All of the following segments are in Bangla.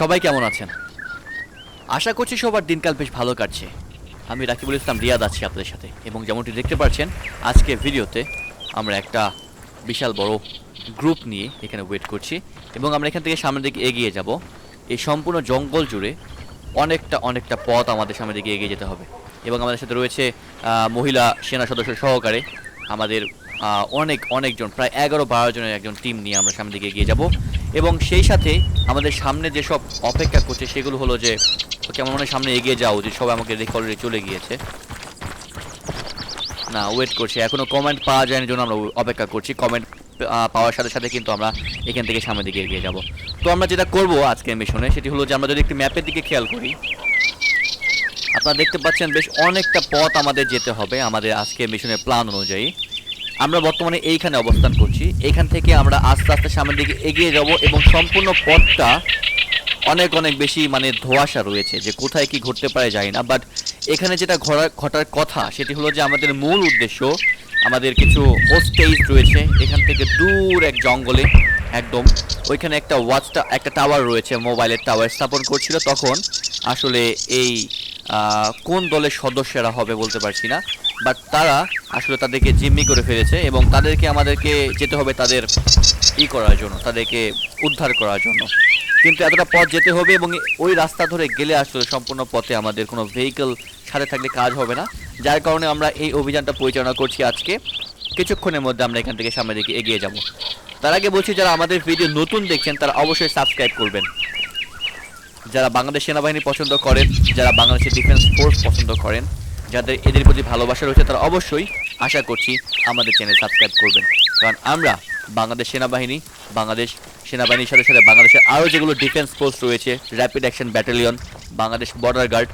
সবাই কেমন আছেন? আশা করছি সবার দিনকাল বেশ ভালো কাটছে। আমি রাকিবুল ইসলাম রিয়াদ আছি আপনাদের সাথে, এবং যেমনটি দেখতে পাচ্ছেন আজকে ভিডিওতে আমরা একটা বিশাল বড় গ্রুপ নিয়ে এখানে ওয়েট করছি, এবং আমরা এখান থেকে সামনের দিকে এগিয়ে যাব। এই সম্পূর্ণ জঙ্গল জুড়ে অনেকটা অনেকটা পথ আমাদের সামনের দিকে এগিয়ে যেতে হবে। এবং আমাদের সাথে রয়েছে মহিলা সেনা সদস্য সহকারে আমাদের অনেক, অনেকজন, প্রায় এগারো বারো জনের একজন টিম নিয়ে আমরা সামনের দিকে এগিয়ে যাব। এবং সেই সাথে আমাদের সামনে যেসব অপেক্ষা করছে সেগুলো হলো যে ওকে আমার মনে সামনে এগিয়ে যাওয়া উচিত সবাই আমাকে রেখে অলরেডি চলে গিয়েছে। না ওয়েট করছি, এখনও কমেন্ট পাওয়া যায়নি জন্য আমরা অপেক্ষা করছি। কমেন্ট পাওয়ার সাথে সাথে কিন্তু আমরা এখান থেকে সামনের দিকে এগিয়ে যাব। তো আমরা যেটা করব আজকের মিশনে সেটি হলো যে আমরা যদি একটু ম্যাপের দিকে খেয়াল করি, আপনারা দেখতে পাচ্ছেন বেশ অনেকটা পথ আমাদের যেতে হবে আমাদের আজকে মিশনের প্ল্যান অনুযায়ী। আমরা বর্তমানে এইখানে অবস্থান করছি। এখান থেকে আমরা আস্তে আস্তে সামনের দিকে এগিয়ে যাব এবং সম্পূর্ণ পথটা অনেক অনেক বেশি মানে ধোঁয়াশা রয়েছে যে কোথায় কি ঘটতে পারে যায় না। বাট এখানে যেটা ঘটা- ঘটার কথা সেটি হলো যে আমাদের মূল উদ্দেশ্য আমাদের কিছু হোস্টেজ রয়েছে। এখান থেকে দূর এক জঙ্গলে একদম। ওইখানে একটা ওয়াচটা একটা টাওয়ার রয়েছে মোবাইলের টাওয়ার স্থাপন করছিল। তখন আসলে এই কোন দলের সদস্যরা হবে বলতে পারছি না। বাট তারা আসলে তাদেরকে জিম্মি করে ফেলেছে এবং তাদেরকে আমাদেরকে যেতে হবে তাদের ই করার জন্য, তাদেরকে উদ্ধার করার জন্য। কিন্তু এতটা পথ যেতে হবে এবং ওই রাস্তা ধরে গেলে আসলে সম্পূর্ণ পথে আমাদের কোনো ভেহিকেল সাথে থাকলে কাজ হবে না। যার কারণে আমরা এই অভিযানটা পরিচালনা করছি আজকে। কিছুক্ষণের মধ্যে আমরা এখান থেকে সামনের দিকে এগিয়ে যাব। তার আগে বলছি, যারা আমাদের ভিডিও নতুন দেখছেন, তারা অবশ্যই সাবস্ক্রাইব করবেন। যারা বাংলাদেশ সেনাবাহিনী পছন্দ করেন, যারা বাংলাদেশের ডিফেন্স ফোর্স পছন্দ করেন যাদের এদের প্রতি ভালোবাসা রয়েছে তারা অবশ্যই আশা করছি আমাদের চ্যানেল সাবস্ক্রাইব করবেন। কারণ আমরা বাংলাদেশ সেনাবাহিনী, বাংলাদেশ সেনাবাহিনীর সাথে সাথে বাংলাদেশের আরও যেগুলো ডিফেন্স ফোর্স রয়েছে rapid action battalion Bangladesh border guard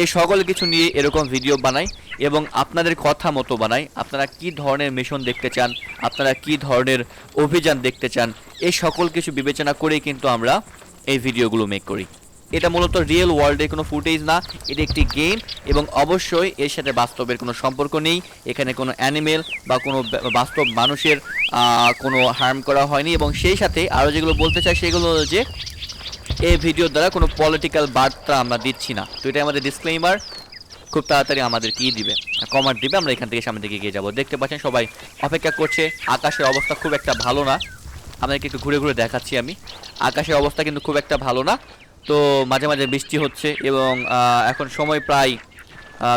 এই সকল কিছু নিয়ে এরকম ভিডিও বানাই এবং আপনাদের কথা মতো বানাই। আপনারা কি ধরনের মিশন দেখতে চান? আপনারা কি ধরনের অভিযান দেখতে চান? এই সকল কিছু বিবেচনা করেই কিন্তু আমরা এই ভিডিওগুলো মেক করি। এটা মূলত রিয়েল ওয়ার্ল্ডের কোনো ফুটেজ না, এটা একটি গেম এবং অবশ্যই এর সাথে বাস্তবের কোনো সম্পর্ক নেই। এখানে কোনো অ্যানিমেল বা কোনো বাস্তব মানুষের কোনো হার্ম করা হয়নি এবং সেই সাথে আরও যেগুলো বলতে চাই সেগুলো হলো যে এই ভিডিওর দ্বারা কোনো পলিটিক্যাল বার্তা আমরা দিচ্ছি না। তো এটা আমাদের ডিসক্লেইমার খুব তাড়াতাড়ি আমাদের কি দিবে? কমান্ড দিবে, আমরা এখান থেকে সামনে দিকে গিয়ে যাব। দেখতে পাচ্ছেন সবাই অপেক্ষা করছে। আকাশের অবস্থা খুব একটা ভালো না। আমাদেরকে একটু ঘুরে ঘুরে দেখাচ্ছি আমি। আকাশের অবস্থা কিন্তু খুব একটা ভালো না। তো মাঝে মাঝে বৃষ্টি হচ্ছে এবং এখন সময় প্রায়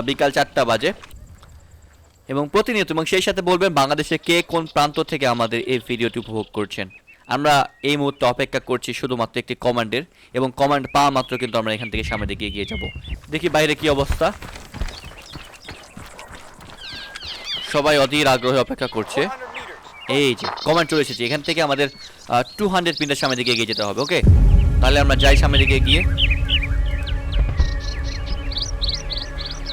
বিকাল চারটা বাজে। এবং প্রতিনিয়ত এবং সেই সাথে বলবেন বাংলাদেশে কে কোন প্রান্ত থেকে আমাদের এই ভিডিওটি উপভোগ করছেন। আমরা এই মুহূর্তে অপেক্ষা করছি শুধুমাত্র একটি কমান্ডের এবং কমান্ড পাওয়া মাত্র কিন্তু আমরা এখান থেকে সামনের দিকে এগিয়ে যাব। দেখি বাইরে কি অবস্থা। সবাই অধীর আগ্রহে অপেক্ষা করছে। এই যে, কমান্ড চলে এসেছে। এখান থেকে আমাদের টু হান্ড্রেড মিটার সামনের দিকে এগিয়ে যেতে হবে ওকে তাহলে আমরা যাই সামনের দিকে গিয়ে।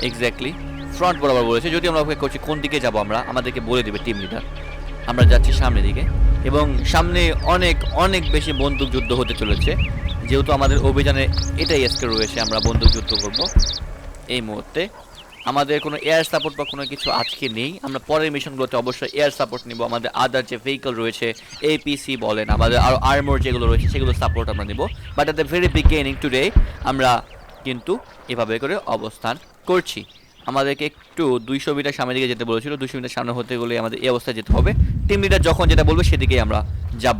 এক্স্যাক্টলি ফ্রন্ট বরাবর বলেছে, যদি আমরা অপেক্ষা করছি কোন দিকে যাব আমরা, আমাদেরকে বলে দেবে টিম লিডার আমরা যাচ্ছি সামনের দিকে এবং সামনে অনেক অনেক বেশি বন্দুক যুদ্ধ হতে চলেছে। যেহেতু আমাদের অভিযানে এটাই আজকে রয়েছে, আমরা বন্দুক যুদ্ধ করব এই মুহূর্তে। আমাদের কোনো এয়ার সাপোর্ট বা কোনো কিছু আজকে নেই। আমরা পরের মিশনগুলোতে অবশ্যই এয়ার সাপোর্ট নিব। আমাদের আদার যে ভেহিকল রয়েছে এপিসি বলেন, আমাদের আরও আর্মোর যেগুলো রয়েছে, সেগুলো সাপোর্ট আমরা নিব। But at the very beginning today আমরা কিন্তু এভাবে করে অবস্থান করছি। আমাদেরকে একটু দুইশো মিটার সামনের দিকে যেতে বলেছিল। দুইশো মিটার সামনে হতে গেলে আমাদের এই অবস্থায় যেতে হবে। টিম লিডার যখন যেটা বলবে, সেদিকেই আমরা যাব।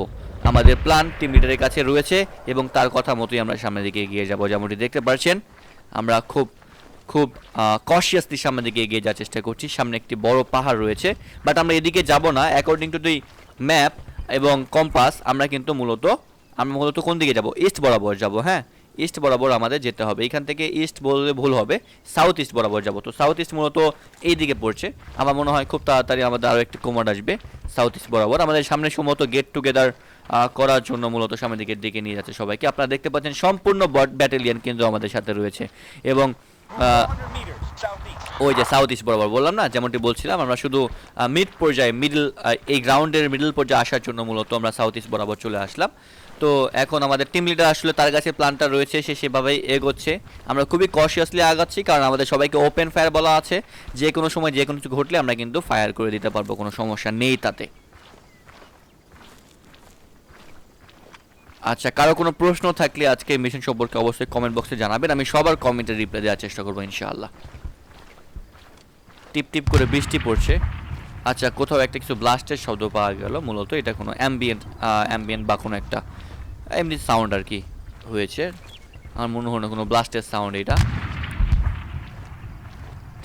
আমাদের প্ল্যান টিম লিডারের কাছে রয়েছে এবং তার কথা মতোই আমরা সামনের দিকে এগিয়ে যাব, যেমনটি দেখতে পাচ্ছেন। আমরা খুব খুব কশিয়াসলি সামনের দিকে এগিয়ে যাওয়ার চেষ্টা করছি। সামনে একটি বড় পাহাড় রয়েছে। বাট আমরা এদিকে যাব না। অ্যাকর্ডিং টু দি ম্যাপ এবং কম্পাস আমরা কিন্তু মূলত, আমরা মূলত কোন দিকে যাব? ইস্ট বরাবর যাব হ্যাঁ? ইস্ট বরাবর আমাদের যেতে হবে। এখান থেকে ইস্ট বললে ভুল হবে। সাউথ ইস্ট বরাবর যাব। তো সাউথ ইস্ট মূলত এই দিকে পড়ছে। আমার মনে হয় খুব তাড়াতাড়ি আমাদের আরও একটি কমান্ড আসবে সাউথ ইস্ট বরাবর। আমাদের সামনে সম্ভবত গেট টুগেদার করার জন্য মূলত সামনের দিকের দিকে নিয়ে যাচ্ছে সবাইকে। আপনারা দেখতে পাচ্ছেন সম্পূর্ণ ব্যাটালিয়ান কিন্তু আমাদের সাথে রয়েছে। এবং ওই যে সাউথ ইস্ট বরাবর বললাম না, যেমনটি বলছিলাম, আমরা শুধু মিড পর্যায়ে মিডল এই গ্রাউন্ডের মিডল পর্যায়ে আসার জন্য মূলত আমরা সাউথ ইস্ট বরাবর চলে আসলাম। তো এখন আমাদের টিম লিডার আসলে তার কাছে প্ল্যানটা রয়েছে, সে সেভাবেই এগোচ্ছে। আমরা খুবই কশিয়াসলি আগাচ্ছি, কারণ আমাদের সবাইকে ওপেন ফায়ার বলা আছে। যে কোনো সময় যে কোনো কিছু ঘটলে আমরা কিন্তু ফায়ার করে দিতে পারব, কোনো সমস্যা নেই তাতে। আচ্ছা কারও কোনো প্রশ্ন থাকলে আজকে মিশন সম্পর্কে অবশ্যই কমেন্ট বক্সে জানাবেন। আমি সবার কমেন্টে রিপ্লাই দেওয়ার চেষ্টা করব ইনশাআল্লাহ। টিপ টিপ করে বৃষ্টি পড়ছে। আচ্ছা কোথাও একটা কিছু ব্লাস্টের শব্দ পাওয়া গেল, মূলত এটা কোনো অ্যাম্বিয়েন্ট অ্যাম্বিয়েন্ট বা কোনো একটা, এমনি সাউন্ড আর কি হয়েছে। আমার মনে হয় না কোনো ব্লাস্টের সাউন্ড এটা।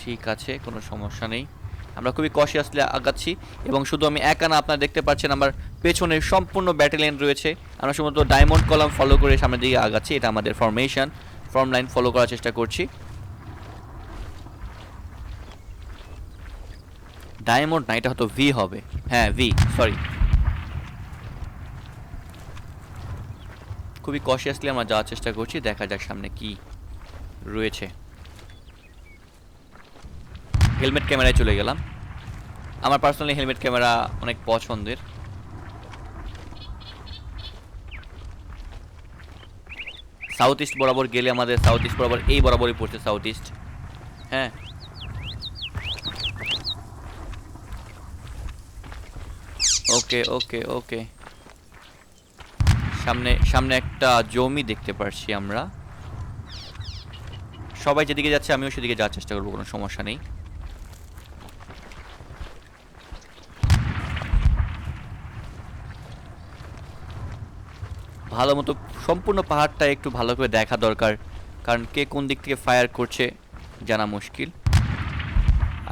ঠিক আছে, কোনো সমস্যা নেই। আমরা খুবই কশিয়াসলি আগাচ্ছি এবং শুধু আমি একা না, আপনারা দেখতে পাচ্ছেন আমার পেছনে সম্পূর্ণ ব্যাটালিয়ন রয়েছে। আমরা শুধুমাত্র ডায়মন্ড কলাম ফলো করে সামনের দিকে আগাচ্ছি, এটা আমাদের ফরমেশন ফর্ম লাইন ফলো করার চেষ্টা করছি। ডায়মন্ড না, এটা হয়তো ভি হবে। হ্যাঁ ভি সরি খুবই কশিয়াসলি আমরা যাওয়ার চেষ্টা করছি, দেখা যাক সামনে কি রয়েছে। হেলমেট ক্যামেরায় চলে গেলাম। আমার পার্সোনালি হেলমেট ক্যামেরা অনেক পছন্দের। সাউথ ইস্ট বরাবর গেলে আমাদের সাউথ ইস্ট বরাবর, এই বরাবরই পড়ছে সাউথ ইস্ট হ্যাঁ। ওকে ওকে ওকে। সামনে সামনে একটা জমি দেখতে পারছি আমরা। সবাই যেদিকে যাচ্ছে, আমিও সেদিকে যাওয়ার চেষ্টা করব, কোনো সমস্যা নেই। ভালো মতো সম্পূর্ণ পাহাড়টা একটু ভালো করে দেখা দরকার। কারণ কে কোন দিক থেকে ফায়ার করছে জানা মুশকিল।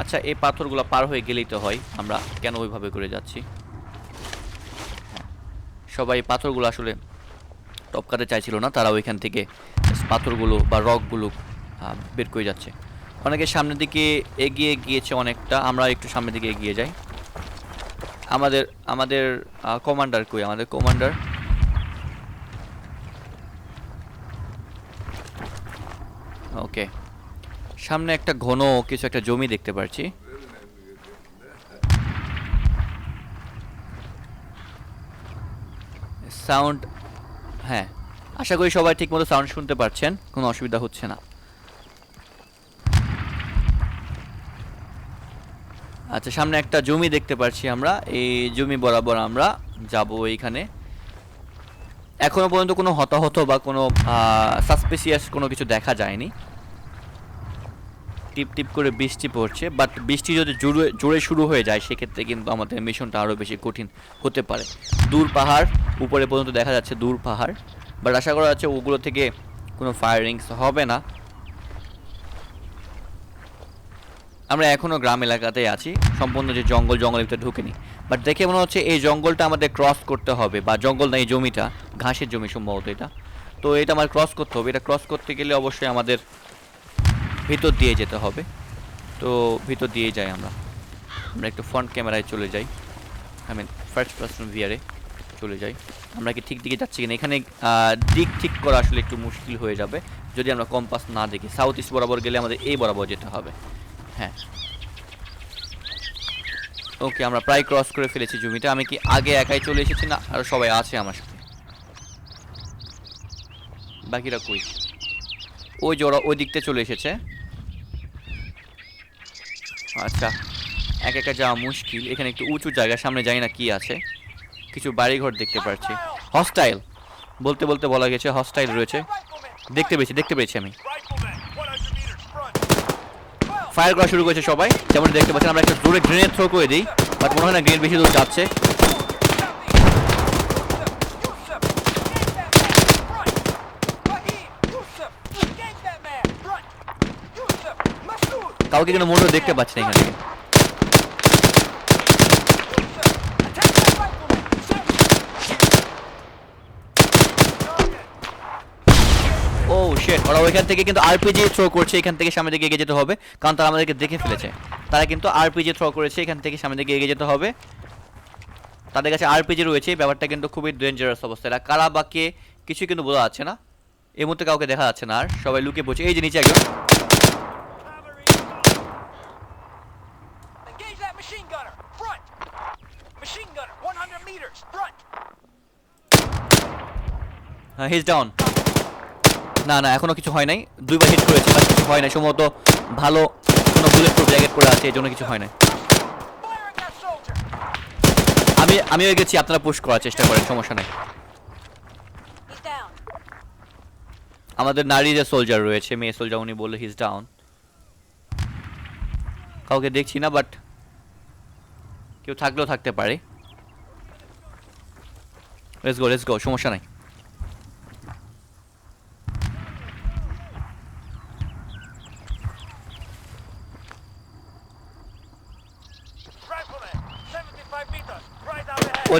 আচ্ছা এই পাথরগুলো পার হয়ে গেলেই তো হয়। আমরা কেন ওইভাবে করে যাচ্ছি? সবাই পাথরগুলো আসলে টপকাতে চাইছিল না। তারা ওইখান থেকে পাথরগুলো বা রকগুলো বের করে যাচ্ছে। অনেকে সামনের দিকে এগিয়ে গিয়েছে অনেকটা। আমরা একটু সামনের দিকে এগিয়ে যাই। আমাদের আমাদের কমান্ডার কই? আমাদের কমান্ডার ওকে। সামনে একটা ঘন কিছু একটা জমি দেখতে পাচ্ছি সাউন্ড হ্যাঁ আশা করি সবাই ঠিকমতো সাউন্ড শুনতে পারছেন, কোনো অসুবিধা হচ্ছে না। আচ্ছা সামনে একটা জমি দেখতে পাচ্ছি আমরা, এই জমি বরাবর আমরা যাব এইখানে। এখনও পর্যন্ত কোনো হতাহত বা কোনো সাসপিসিয়াস কোনো কিছু দেখা যায়নি। টিপ টিপ করে বৃষ্টি পড়ছে বাট বৃষ্টি যদি জোরে জোরে শুরু হয়ে যায়, সেক্ষেত্রে কিন্তু আমাদের মিশনটা আরও বেশি কঠিন হতে পারে। দূর পাহাড়, উপরে পর্যন্ত দেখা যাচ্ছে দূর পাহাড় বাট আশা করা যাচ্ছে ওগুলো থেকে কোনো ফায়ারিংস হবে না। আমরা এখনও গ্রাম এলাকাতেই আছি, সম্পূর্ণ যে জঙ্গল, জঙ্গলের ভিতরে ঢুকেনি বাট দেখে মনে হচ্ছে এই জঙ্গলটা আমাদের ক্রস করতে হবে, বা জঙ্গল না, এই জমিটা, ঘাসের জমি সম্ভবত এটা। তো এটা আমার ক্রস করতে হবে, এটা ক্রস করতে গেলে অবশ্যই আমাদের ভিতর দিয়ে যেতে হবে। তো ভিতর দিয়ে যাই আমরা। আমরা একটু ফ্রন্ট ক্যামেরায় চলে যাই। আই মিন ফার্স্ট পার্সন ভিয়ারে চলে যাই। আমরা কি ঠিক দিকে যাচ্ছি কিনা? এখানে দিক ঠিক করা আসলে একটু মুশকিল হয়ে যাবে। যদি আমরা কম্পাস না দেখি সাউথ ইস্ট বরাবর গেলে আমাদের এই বরাবর যেতে হবে। হ্যাঁ। ওকে আমরা প্রায় ক্রস করে ফেলেছি জমিটা। আমি কি আগে একাই চলে এসেছি না আর সবাই আছে আমার সাথে? বাকিরা কই? ওই ওরা ওই দিকতে চলে এসেছে। আচ্ছা এক একা যাওয়া মুশকিল। এখানে একটু উঁচু জায়গা, সামনে জানি না কি আছে। কিছু বাড়িঘর দেখতে পাচ্ছি হস্টাইল বলতে বলতে বলা গেছে হস্টাইল রয়েছে। দেখতে পেয়েছি দেখতে পেয়েছি আমি। ফায়ার করা শুরু করেছে সবাই। যেমন দেখতে পাচ্ছেন, আমরা একটা দূরে গ্রেনেড থ্রো করে দিই বাট মনে হয় না গ্রেনেড বেশি দূর যাচ্ছে। কাউকে কিন্তু মোটর দেখতে পাচ্ছি না এখানে। ওরা ওইখান থেকে কিন্তু আরপিজি থ্রো করছে, এখান থেকে সামনে দিকে এগিয়ে যেতে হবে, কারণ তারা আমাদেরকে দেখে ফেলেছে। তারা কিন্তু আরপিজি থ্রো করেছে, এখান থেকে সামনে দিকে এগিয়ে যেতে হবে। তাদের কাছে আরপিজি রয়েছে ব্যাপারটা কিন্তু খুবই ডেঞ্জারাস অবস্থা। এরা কারা বা কে, কিছুই কিন্তু বোঝা যাচ্ছে না। এই মুহূর্তে কাউকে দেখা যাচ্ছে না আর, সবাই লুকিয়ে পড়ছে। এই যে নিচে একজন। হিজ ডাউন না না, এখনও কিছু হয় নাই। দুইবার হিট করেছে বাট কিছু হয় নাই। সম্ভবত ভালো কোনো বুলেট প্রুফ জ্যাকেট পরে আছে, এই জন্য কিছু হয় নাই! আমি আমিও গেছি, আপনারা পুশ করার চেষ্টা করেন, সমস্যা নেই। আমাদের নারী যে সোলজার রয়েছে, মেয়ে সোলজার উনি বললে হিজ ডাউন কাউকে দেখছি না বাট কেউ থাকলেও থাকতে পারে। লেটস গো লেটস গো সমস্যা নাই।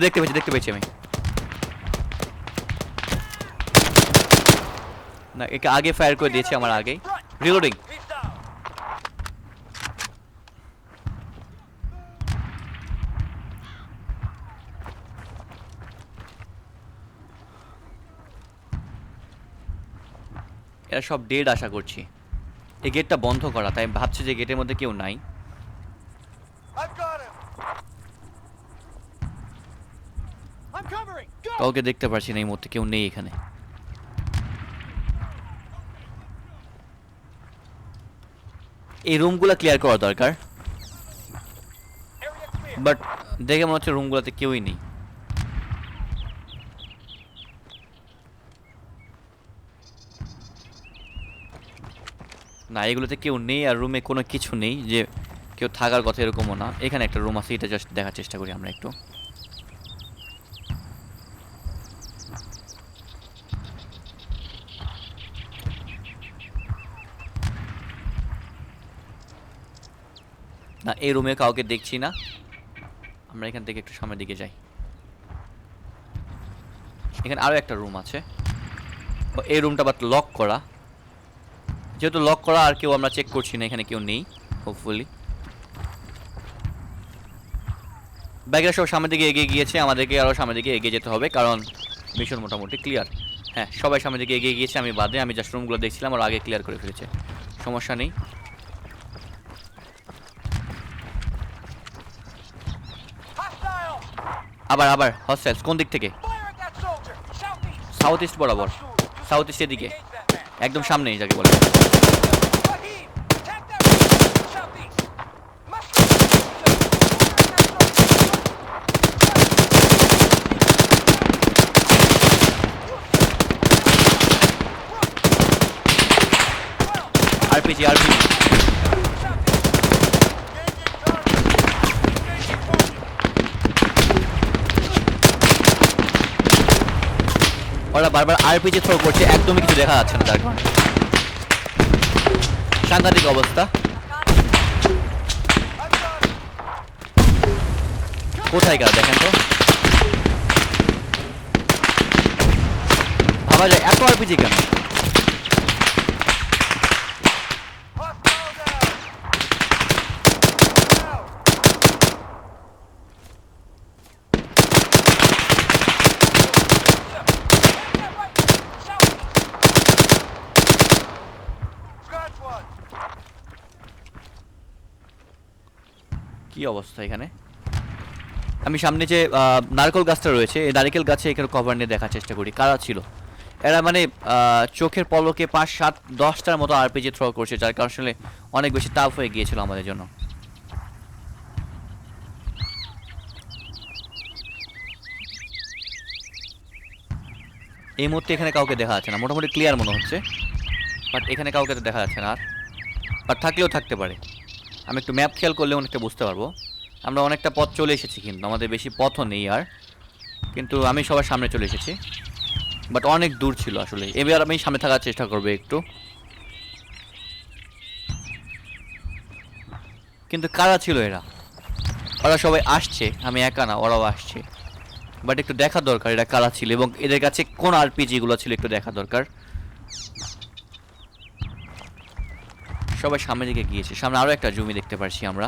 দেখতে পেয়েছি দেখতে পেয়েছি আমি। না, একে আগে ফায়ার করে দিয়েছি আমার আগেই। রিলোডিং এরা সব ডেড আশা করছি। এই গেটটা বন্ধ করা, তাই ভাবছি যে গেটের মধ্যে কেউ নাই। কাউকে দেখতে পারছি না এই মুহূর্তে, কেউ নেই এখানে। এই রুমগুলো ক্লিয়ার করা দরকার। বাট দেখে মনে হচ্ছে রুমগুলোতে কেউই নেই। না, এগুলোতে কেউ নেই আর রুমে কোনো কিছু নেই, যে কেউ থাকার কথা এরকমও না। এখানে একটা রুম আছে, এটা জাস্ট দেখার চেষ্টা করি আমরা একটু। না, এই রুমে কাউকে দেখছি না। আমরা এখান থেকে একটু সামনের দিকে যাই। এখানে আরও একটা রুম আছে। এই রুমটা বাট লক করা। যেহেতু লক করা, আর কেউ আমরা চেক করছি না, এখানে কেউ নেই হোপফুলি ব্যাগের সব সামনের দিকে এগিয়ে গিয়েছে, আমাদেরকে আরও সামনের দিকে এগিয়ে যেতে হবে, কারণ মিশন মোটামুটি ক্লিয়ার হ্যাঁ সবাই সামনের দিকে এগিয়ে গিয়েছে, আমি বাদে, আমি জাস্ট রুমগুলো দেখছিলাম, আর আগে ক্লিয়ার করে ফেলেছে। সমস্যা নেই। আবার আবার হসেলস কোন দিক থেকে? সাউথ ইস্ট বরাবর। সাউথ ইস্টের দিকে একদম সামনে যাকে বলে। আরপিজি আরপিজি ওরা বারবার আরপিজি থ্রো করছে, একদমই কিছু দেখা যাচ্ছে না তার। সাংঘাতিক অবস্থা। কোথায় গেল, দেখেন তো। ভাবা যায়, এত আরপিজি কেন? কি অবস্থা এখানে? আমি সামনে যে নারকেল গাছটা রয়েছে, এই নারকেল গাছে এখানে কভার নিয়ে দেখার চেষ্টা করি। কারা ছিল? এরা মানে চোখের পলকে পাঁচ, সাত, দশটার মতো আরপিজি থ্রো করছে, যার কারণে অনেক বেশি টাফ হয়ে গিয়েছিল আমাদের জন্য। এই মুহূর্তে এখানে কাউকে দেখা যাচ্ছে না। মোটামুটি ক্লিয়ার মনে হচ্ছে বাট এখানে কাউকে তো দেখা যাচ্ছে না আর। বাট থাকলেও থাকতে পারে। আমি একটু ম্যাপ খেয়াল করলে অনেকটা বুঝতে পারব। আমরা অনেকটা পথ চলে এসেছি কিন্তু, আমাদের বেশি পথও নেই আর। কিন্তু আমি সবার সামনে চলে এসেছি। বাট অনেক দূর ছিল আসলে। এবার আমি সামনে থাকার চেষ্টা করব একটু। কিন্তু কারা ছিল এরা? ওরা সবাই আসছে, আমি একা না, ওরাও আসছে। বাট একটু দেখা দরকার, এরা কারা ছিল এবং এদের কাছে কোন আরপিজিগুলো ছিল একটু দেখা দরকার। সবাই সামনের দিকে গিয়েছে। সামনে আরও একটা জমি দেখতে পারছি আমরা।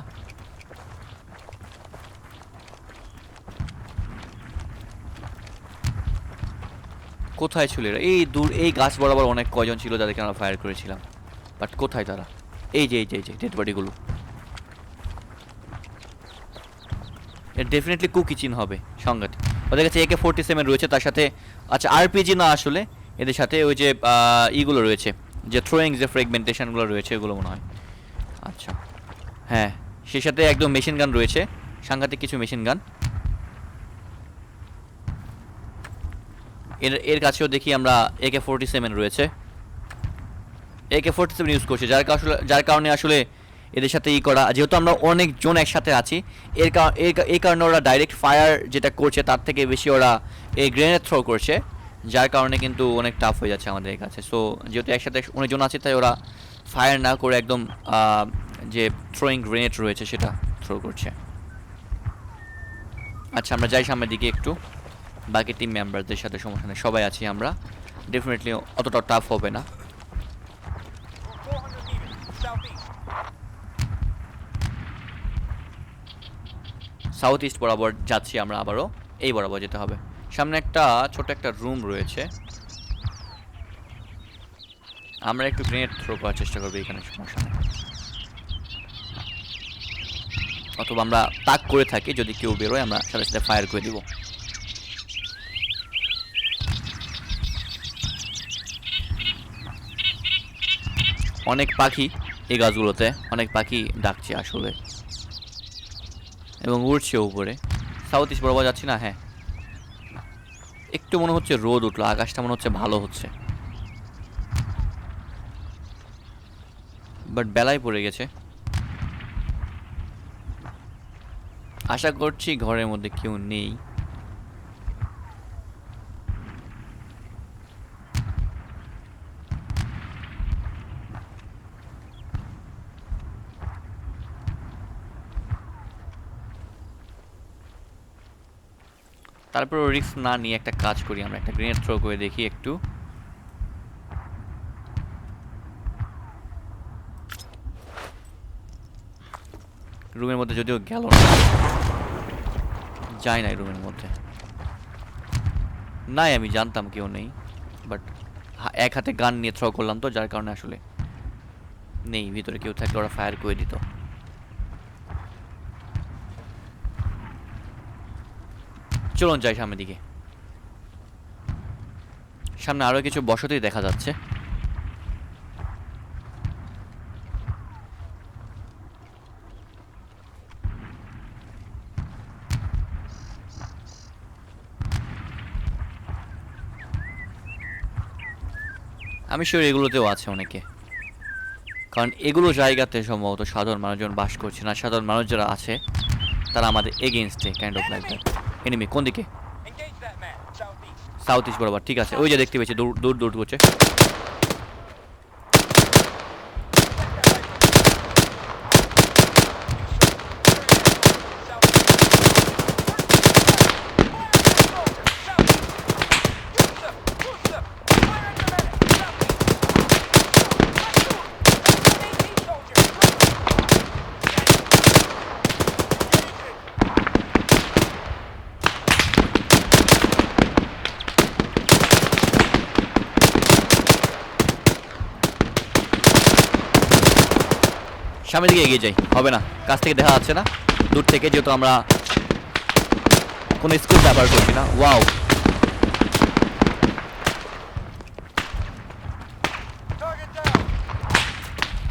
কোথায় ছিল এরা? এই দূর, এই গাছ বরাবর অনেক কয়জন ছিল যাদেরকে আমরা ফায়ার করেছিলাম। বাট কোথায় তারা? এই যে এই যে এই যে ডেড বডিগুলো ডেফিনেটলি কুকি চিন হবে, সংঘাতে। ওদের কাছে একে ফোর্টি সেভেন রয়েছে, তার সাথে আচ্ছা আরপিজি না আসলে, এদের সাথে ওই যে ইগুলো রয়েছে। যে থ্রোয়িং যে ফ্রেগমেন্টেশনগুলো রয়েছে এগুলো মনে হয়। আচ্ছা। হ্যাঁ সেই সাথে একদম মেশিন গান রয়েছে। সাংঘাতিক কিছু মেশিন গান এর এর কাছেও দেখি আমরা একে ফোর্টি সেভেন রয়েছে। একে ফোর্টি সেভেন ইউজ করছে। যার আসলে যার কারণে আসলে এদের সাথে ই করা যেহেতু আমরা অনেকজন একসাথে আছি এর কারণ এই কারণে ওরা ডাইরেক্ট ফায়ার যেটা করছে তার থেকে বেশি ওরা এই গ্রেনেড থ্রো করছে। যার কারণে কিন্তু অনেক টাফ হয়ে যাচ্ছে আমাদের কাছে। সো যেহেতু একসাথে অনেকজন আছে, তাই ওরা ফায়ার না করে একদম যে থ্রোয়িং গ্রেনেড রয়েছে সেটা থ্রো করছে। আচ্ছা আমরা যাই সামনের দিকে একটু। বাকি টিম মেম্বারদের সাথে সমস্যা নেই। সবাই আছি আমরা। ডেফিনেটলি অতটা টাফ হবে না। 400 meters southeast. সাউথ ইস্ট বরাবর যাচ্ছি আমরা আবারও। এই বরাবর যেতে হবে। সামনে একটা ছোট একটা রুম রয়েছে। আমরা একটু গ্রেনেড থ্রো করার চেষ্টা করব এখানে, সমস্যা নেই। অথবা আমরা তাক করে থাকি, যদি কেউ বেরোয়, আমরা সাথে সাথে ফায়ার করে দিব। অনেক পাখি এই গাছগুলোতে, অনেক পাখি ডাকছে আসলে। এবং উড়ছে উপরে। সাউথ ইস্ট বরাবর যাচ্ছি না? হ্যাঁ। একটু মনে হচ্ছে রোদ উঠল, আকাশটা মনে হচ্ছে ভালো হচ্ছে। বাট বেলায় পড়ে গেছে। আশা করছি ঘরের মধ্যে কেউ নেই। তারপর রিস্ক না নিয়ে একটা কাজ করি আমরা, একটা গ্রেনেড থ্রো করে দেখি একটু। রুমের মধ্যে যদিও গেল না, যাই নাই রুমের মধ্যে। নাই আমি জানতাম কেউ নেই বাট এক হাতে গান নিয়ে থ্রো করলাম তো, যার কারণে আসলে নেই, ভিতরে কেউ থাকলে ওরা ফায়ার করে দিত। চলুন যাই সামনের দিকে। সামনে আরও কিছু বসতি দেখা যাচ্ছে। আমি শিওর এগুলোতেও আছে অনেকে। কারণ এগুলো জায়গাতে সম্ভবত সাধারণ মানুষজন বাস করছে না। সাধারণ মানুষ যারা আছে, তারা আমাদের এগেনস্টে kind of like that enemy কোন দিকে. সাউথ ইস্ট বরাবর ঠিক আছে। ওই যে দেখতে পেয়েছি দূর দূর দূর করছে। সামনের দিকে এগিয়ে যাই। হবে না। কাছ থেকে দেখা যাচ্ছে না। দূর থেকে, যেহেতু আমরা কোনো স্কুল ব্যবহার করছি না। ওয়াও।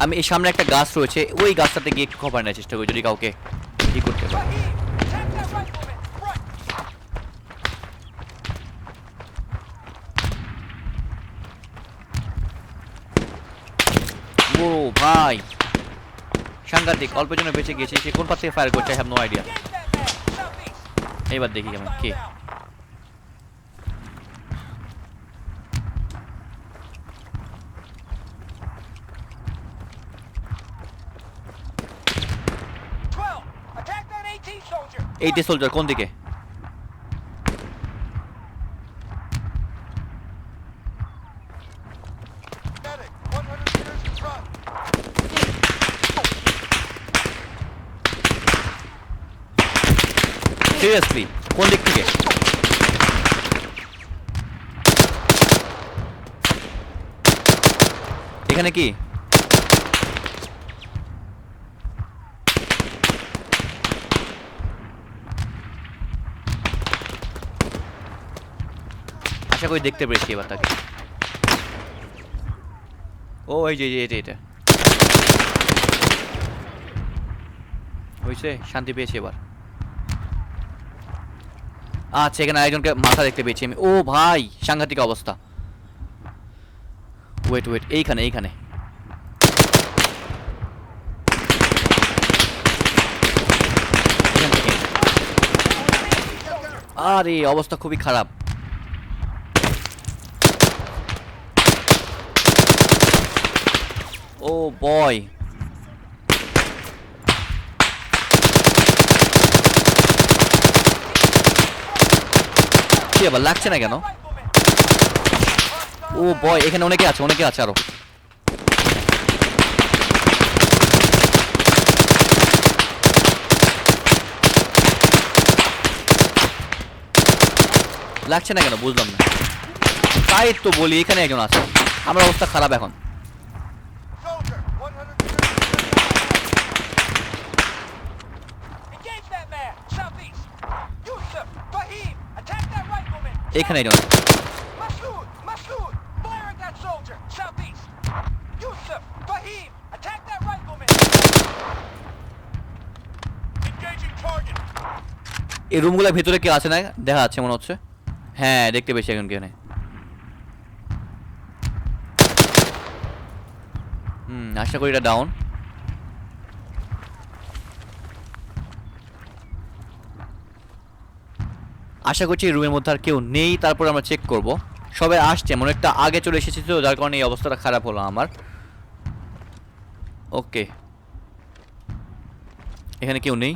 আমি এই সামনে একটা গাছ রয়েছে। ওই গাছটাতে গিয়ে একটু খবর নেওয়ার চেষ্টা করি, যদি কাউকে কি করতে পারে Rahim, attack that rifleman. Front. ও ভাই সাংঘাতিক অল্পের জন্য বেঁচে গেছি সে কোন পাশ থেকে ফায়ার করছে I have no idea Engage that man southeast. এবার দেখি কেমন কে Hostile down. Twelve. Attack that AT soldier. AT soldier কোন দিকে সিরিয়াসলি কোন দিক থেকে? এখানে কি? আশা করি দেখতে পেরেছি এবার তাকে। ও, এই যে এটা এটা। হয়েছে, শান্তি পেয়েছি এবার। আচ্ছা এখানে আরেকজনকে মাথা দেখতে পেয়েছি আমি। ও ভাই, সাংঘাতিক অবস্থা। ওয়েট ওয়েট এইখানে এইখানে। আরে, অবস্থা খুবই খারাপ। ও বয়। কি আবার লাগছে না কেন? ও বয় এখানে অনেকে আছে অনেকে আছে আরও। লাগছে না কেন? বুঝলাম না। তাই তো বলি, এখানে একজন আছে। আমার অবস্থা খারাপ এখন। Engaging target. এই রুমগুলোর ভিতরে কেউ আছে না? দেখা যাচ্ছে মনে হচ্ছে। হ্যাঁ দেখতে পেয়েছি এখন। কেউ কেনে হুম আশা করি এটা ডাউন আশা করছি রুমের মধ্যে আর কেউ নেই, তারপর আমরা চেক করব। সবাই আসছে মনে একটা আগে চলে এসেছি তো, যার কারণে এই অবস্থাটা খারাপ হলো আমার। ওকে এখানে কেউ নেই?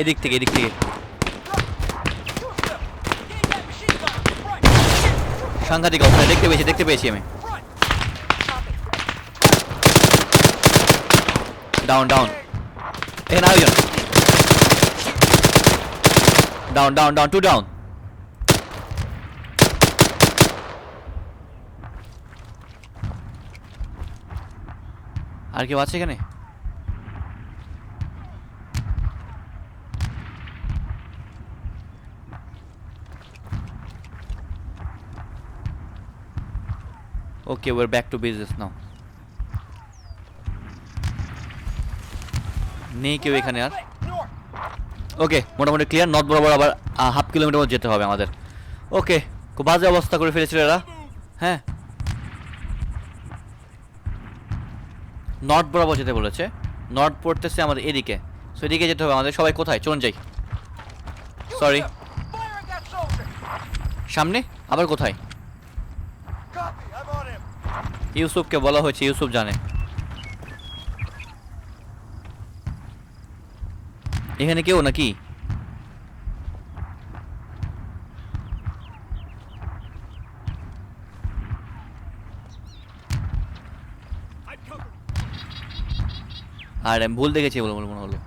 এদিক থেকে এদিক থেকে। সাংঘাতিক অবস্থা দেখতে পেয়েছি দেখতে পেয়েছি আমি। ডাউন ডাউন এখানে আরেকজন। Down down down two down আর কেউ আছে এখানে? Okay we're back to business now নেই কেউ এখানে আর। ওকে মোটামুটি ক্লিয়ার নর্থ বরাবর আবার হাফ কিলোমিটার যেতে হবে আমাদের। ওকে খুব বাজে অবস্থা করে ফেলেছিল এরা। হ্যাঁ। নর্থ বরাবর যেতে বলেছে। নর্থ পড়তেছে আমাদের এদিকে। সো এদিকে যেতে হবে আমাদের। সবাই কোথায়? চলুন যাই। Soldier. সামনে? আবার কোথায়? ইউসুফকে বলা হয়েছে, ইউসুফ জানে। এখানে কেউ নাকি? আর আমি ভুল দেখেছি বলে মনে হলো।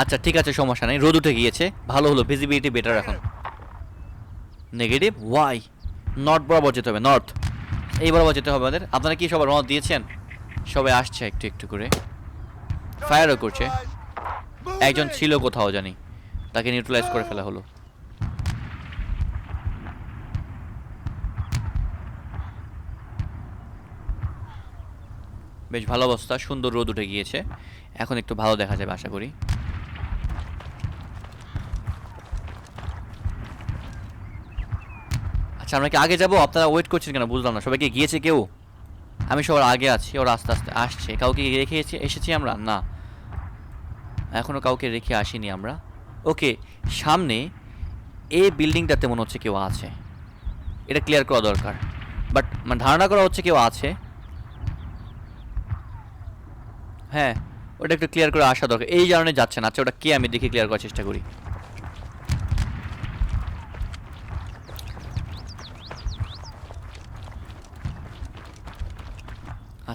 আচ্ছা ঠিক আছে, সমস্যা নেই। রোদ উঠে গিয়েছে। ভালো হলো ভিজিবিলিটি বেটার এখন। নেগেটিভ ওয়াই নর্থ বরাবর যেতে হবে নর্থ এই বরাবর যেতে হবে আমাদের। আপনারা কি সবার রওনা দিয়েছেন? সবাই আসছে একটু একটু করে। ফায়ারও করছে। একজন ছিল কোথাও জানি। তাকে নিউট্রালাইজ করে ফেলা হলো। বেশ ভালো অবস্থা। সুন্দর রোদ উঠে গিয়েছে। এখন একটু ভালো দেখা যাবে, আশা করি। আচ্ছা আমরা কি আগে যাব? আপনারা ওয়েট করছেন কেন? বুঝলাম না। সবাইকে গিয়েছে কেউ? আমি সবার আগে আছি, ওরা আস্তে আস্তে আসছে। কাউকে রেখে এসেছি আমরা? না। এখনও কাউকে রেখে আসিনি আমরা। ওকে, সামনে এই বিল্ডিংটাতে মনে হচ্ছে কেউ আছে। এটা ক্লিয়ার করা দরকার। বাট মানে ধারণা করা হচ্ছে কেউ আছে। হ্যাঁ ওটা একটু ক্লিয়ার করে আসা দরকার। এই কারণে যাচ্ছে না আচ্ছা ওটা কে? আমি দেখে ক্লিয়ার করার চেষ্টা করি।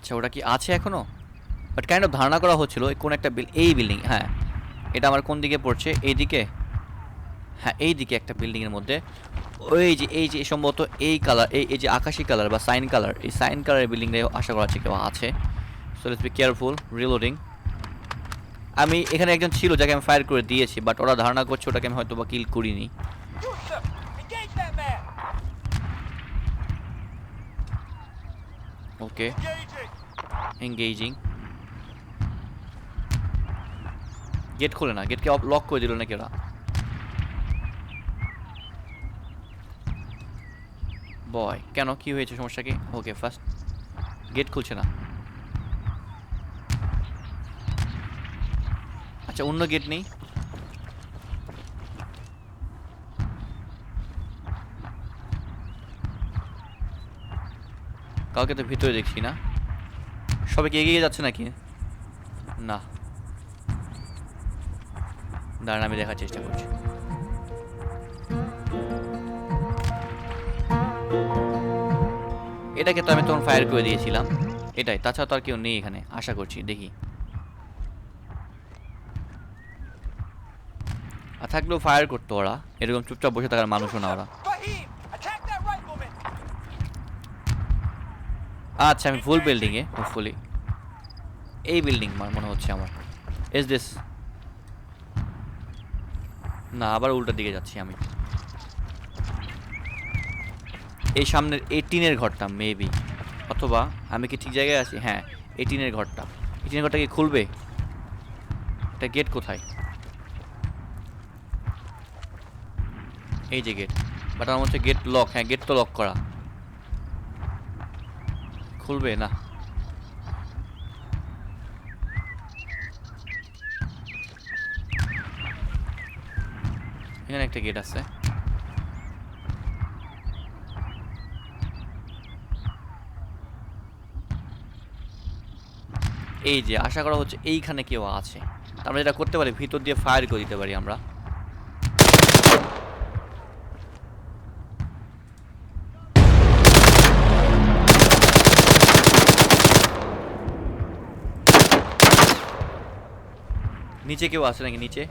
আচ্ছা ওটা কি আছে এখনও? বাট কাইন্ড অফ ধারণা করা হচ্ছিল কোন একটা বিল এই বিল্ডিং হ্যাঁ। এটা আমার কোন দিকে পড়ছে? এই দিকে হ্যাঁ এই দিকে একটা বিল্ডিংয়ের মধ্যে। ওই যে, এই যে সম্ভবত এই কালার এই এই যে আকাশি কালার বা সাইন কালার এই সাইন কালারের বিল্ডিংটাই আশা করা হচ্ছে কেউ আছে। So let's be careful reloading আমি এখানে একজন ছিল যাকে আমি ফায়ার করে দিয়েছি বাট ওরা ধারণা করছে ওটাকে আমি হয়তো বা কিল করিনি। Okay. Engaging. গেট খোলে না গেটকে লক করে দিল নাকি ওরা? বয় কেন? কি হয়েছে সমস্যা কি? ওকে ফার্স্ট গেট খুলছে না। আচ্ছা অন্য গেট নেই? কাউকে তো ভিতরে দেখছি না। সবাই কি এগিয়ে যাচ্ছে নাকি? না। দাঁড়ান, আমি দেখার চেষ্টা করছি। এটাকে তো আমি তখন ফায়ার করে দিয়েছিলাম। এটাই, তাছাড়া তো আর কেউ নেই এখানে, আশা করছি, দেখি। আর থাকলেও ফায়ার করতো ওরা, এরকম চুপচাপ বসে থাকার মানুষও না ওরা। আচ্ছা আমি ফুল বিল্ডিংয়ে হোপফুলি এই বিল্ডিং মনে হচ্ছে আমার। এস দিস না, আবার উল্টার দিকে যাচ্ছি আমি। এই সামনের এই টিনের ঘরটা মেবি অথবা, আমি কি ঠিক জায়গায় আছি? হ্যাঁ এই টিনের ঘরটা। এই টিনের ঘরটা কি খুলবে? এটা গেট কোথায়? এই যে গেট বাট আমার হচ্ছে গেট লক হ্যাঁ গেট তো লক করা। খুলবে, না। এখানে একটা গেট আছে। এই যে, আশা করা হচ্ছে এইখানে কেউ আছে। আমরা যেটা করতে পারি, ভিতর দিয়ে ফায়ার করে দিতে পারি আমরা। নিচে কেউ আছে নাকি নিচে